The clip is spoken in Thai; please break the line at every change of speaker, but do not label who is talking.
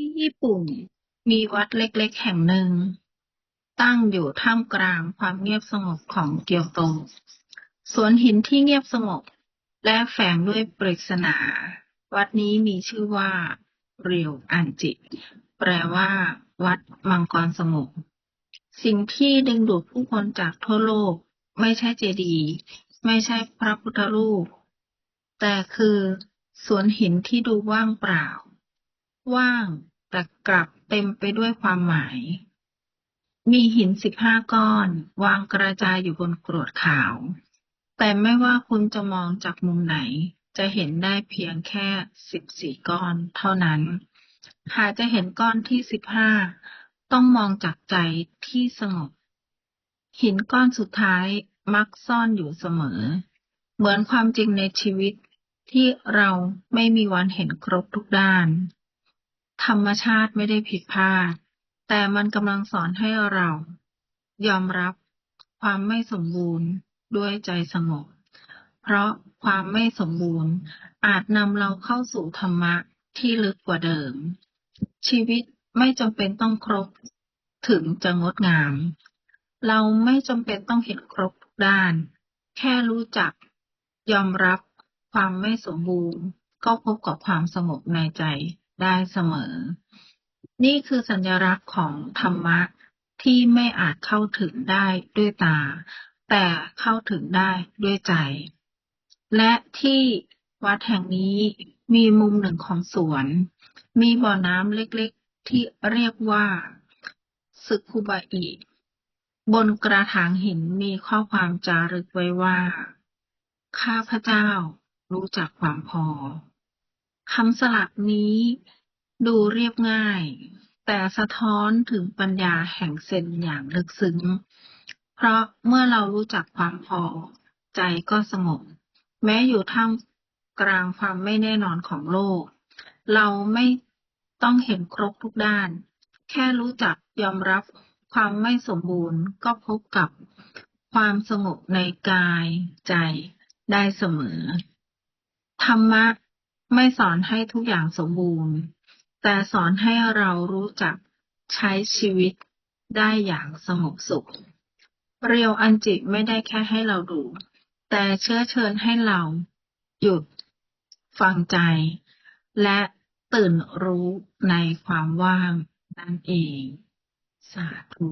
ที่ญี่ปุ่น มีวัดเล็กๆ แห่งหนึ่ง ตั้งอยู่ท่ามกลางความเงียบสงบของเกียวโต สวนหินที่เงียบสงบ และแฝงด้วยปริศนา วัดนี้มีชื่อว่า เรียวอันจิ แปลว่า วัดมังกรสงบ สิ่งที่ดึงดูดผู้คนจากทั่วโลก ไม่ใช่เจดีย์ไม่ใช่พระพุทธรูป แต่คือสวนหินที่ดูว่างเปล่า ว่าง แต่กลับเต็มไปด้วยความหมาย มีหินสิบห้าก้อน วางกระจายอยู่บนกรวดขาว แต่ไม่ว่าคุณจะมองจากมุมไหน จะเห็นได้เพียงแค่สิบสี่ก้อนเท่านั้น หากจะเห็นก้อนที่สิบห้าต้องมองจากใจที่สงบ หินก้อนสุดท้ายมักซ่อนอยู่เสมอ เหมือนความจริงในชีวิตที่เราไม่มีวันเห็นครบทุกด้าน ธรรมชาติไม่ได้ผิดพลาด แต่มันกำลังสอนให้เรา ยอมรับความไม่สมบูรณ์ด้วยใจสงบ เพราะความไม่สมบูรณ์อาจนำเราเข้าสู่ธรรมะที่ลึกกว่าเดิม ชีวิตไม่จำเป็นต้องครบถึงจะงดงาม เราไม่จำเป็นต้องเห็นครบทุกด้าน แค่รู้จักยอมรับความไม่สมบูรณ์ ก็พบกับความสงบในใจ ได้เสมอ นี่คือสัญลักษณ์ของธรรมะที่ไม่อาจเข้าถึงได้ด้วยตา แต่เข้าถึงได้ด้วยใจ และที่วัดแห่งนี้มีมุมหนึ่งของสวน มีบ่อน้ำเล็กๆ ที่เรียกว่าสึคุบาอิบนกระถางหินมีข้อความจารึกไว้ว่า ข้าพเจ้ารู้จักความพอ คำสลักนี้ดูเรียบง่าย แต่สะท้อนถึงปัญญาแห่งเซนอย่างลึกซึ้ง เพราะเมื่อเรารู้จักความพอ ใจก็สงบ แม้อยู่ท่ามกลางความไม่แน่นอนของโลก เราไม่ต้องเห็นครบทุกด้าน แค่รู้จักยอมรับความไม่สมบูรณ์ก็พบกับความสงบในกายใจได้เสมอ ธรรมะ ไม่สอนให้ทุกอย่างสมบูรณ์ แต่สอนให้เรารู้จักใช้ชีวิตได้อย่างสงบสุข เรียวอันจิไม่ได้แค่ให้เราดู แต่เชื้อเชิญให้เราหยุด ฟังใจ และตื่นรู้ในความว่างนั่นเอง สาธุ